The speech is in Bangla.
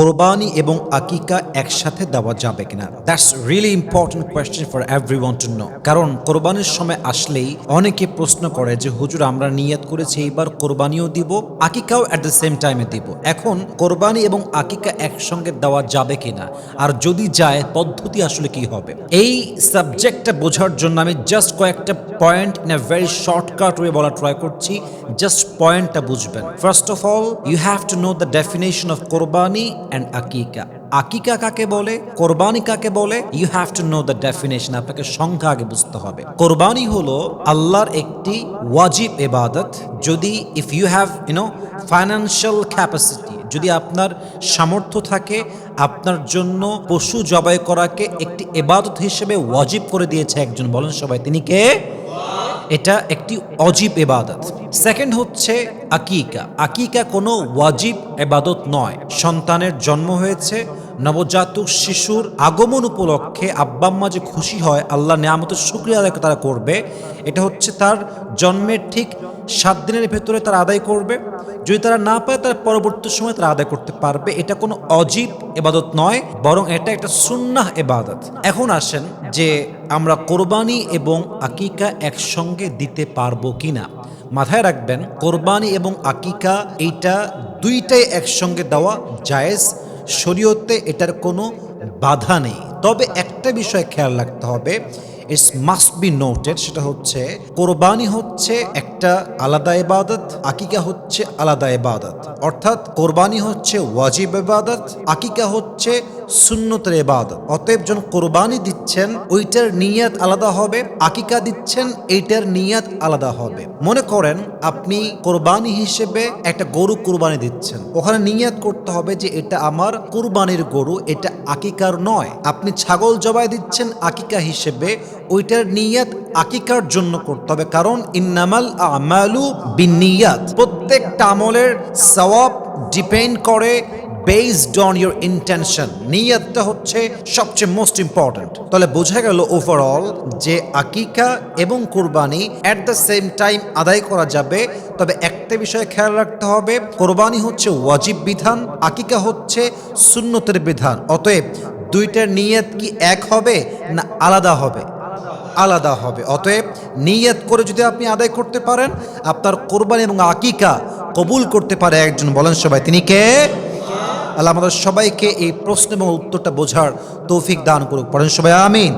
কোরবানি এবং আকিকা একসাথে দেওয়া যাবে কিনা? That's really important question for everyone to know কারণ কোরবানির সময় আসলেই অনেকে প্রশ্ন করে যে, হুজুর, আমরা নিয়ত করেছি, এইবার কোরবানিও দিব, আকিকাও অ্যাট দ্য সেম টাইমে দিব। এখন কোরবানি এবং আকিকা একসঙ্গে দেওয়া যাবে কিনা? আর যদি যায়, পদ্ধতি আসলে কি হবে? এই সাবজেক্টটা বোঝার জন্য আমি জাস্ট কয়েকটা point in a very shortcut way বলা ট্রাই করছি। জাস্ট পয়েন্টটা বুঝবেন। First of all you have to know the definition of qurbani and aqiqah আকিকা কাকে বলে? কোরবানি কাকে বলে? You have to know the definition আপনাকে সংখ্যা আগে বুঝতে হবে। কোরবানি হলো আল্লাহর একটি ওয়াজিব এবাদত যদি if you have you know financial capacity যদি আপনার সামর্থ্য থাকে, আপনার জন্য পশু জবাই করাকে একটি এবাদত হিসেবে ওয়াজিব করে দিয়েছে একজন। বলেন সবাই, তিনি কে? এটা একটি অজীব এবাদত সেকেন্ড হচ্ছে আকিকা। আকিকা কোনো ওয়াজিব এবাদত নয়। সন্তানের জন্ম হয়েছে, নবজাতক শিশুর আগমন উপলক্ষে আব্বাম্মা যে খুশি হয়, আল্লাহ নিয়ামতের শুক্রিয়া তারা করবে, এটা হচ্ছে তার জন্মের ঠিক সাত দিনের ভেতরে তারা আদায় করবে। যদি তারা না পায় তার পরবর্তী সময় তারা আদায় করতে পারবে। এটা কোনো অজীব এবাদত নয়, বরং এটা একটা সুন্নাহ এবাদত এখন আসেন যে আমরা কোরবানি এবং আকিকা একসঙ্গে দিতে পারব কিনা। মাথায় রাখবেন, কোরবানি এবং আকিকা এইটা দুইটাই একসঙ্গে দেওয়া জায়েজ। শরীয়তে এটার কোনো বাধা নেই। তবে একটা বিষয় খেয়াল রাখতে হবে ইটস মাস্ট বি নোটেড সেটা হচ্ছে কোরবানি হচ্ছে একটা আলাদা ইবাদত, আকিকা হচ্ছে আলাদা ইবাদত। অর্থাৎ কোরবানি হচ্ছে ওয়াজিব ইবাদত, আকিকা হচ্ছে সুন্নতের ইবাদত। অতএব যখন কোরবানি দিচ্ছেন, ওইটার নিয়াত আলাদা হবে, আকিকা দিচ্ছেন, এইটার নিয়াত আলাদা হবে। মনে করেন আপনি কোরবানি হিসেবে একটা গরু কোরবানি দিচ্ছেন। ওখানে নিয়াত করতে হবে যে এটা আমার কোরবানির গরু, এটা আকিকার নয়। আপনি ছাগল জবাই দিচ্ছেন আকিকা হিসেবে, ওইটার নিয়াত আকিকার জন্য করতে হবে। কারণ ইন্নামাল আমালু বিনিয়াত। প্রত্যেকটা আমলের সওয়াব ডিপেন্ড করে বেসড অন ইউর ইন্টেনশন নিয়তটা হচ্ছে সবচেয়ে মোস্ট ইম্পর্ট্যান্ট তাহলে বোঝা গেল ওভারঅল যে আকিকা এবং কোরবানি অ্যাট দ্য সেম টাইম আদায় করা যাবে। তবে একটা বিষয়ে খেয়াল রাখতে হবে, কোরবানি হচ্ছে ওয়াজিব বিধান, আকিকা হচ্ছে সুন্নতের বিধান। অতএব দুইটার নিয়ত কি এক হবে না আলাদা হবে? আলাদা হবে। অতএব নিয়ত করে যদি আপনি আদায় করতে পারেন, আপনার কোরবানি এবং আকিকা কবুল করতে পারে একজন। বলেন সবাই, তিনি কে? আল্লাহ আমাদের সবাইকে এই প্রশ্ন এবং উত্তরটা বোঝার তৌফিক দান করুক। পড়েন সবাই আমিন।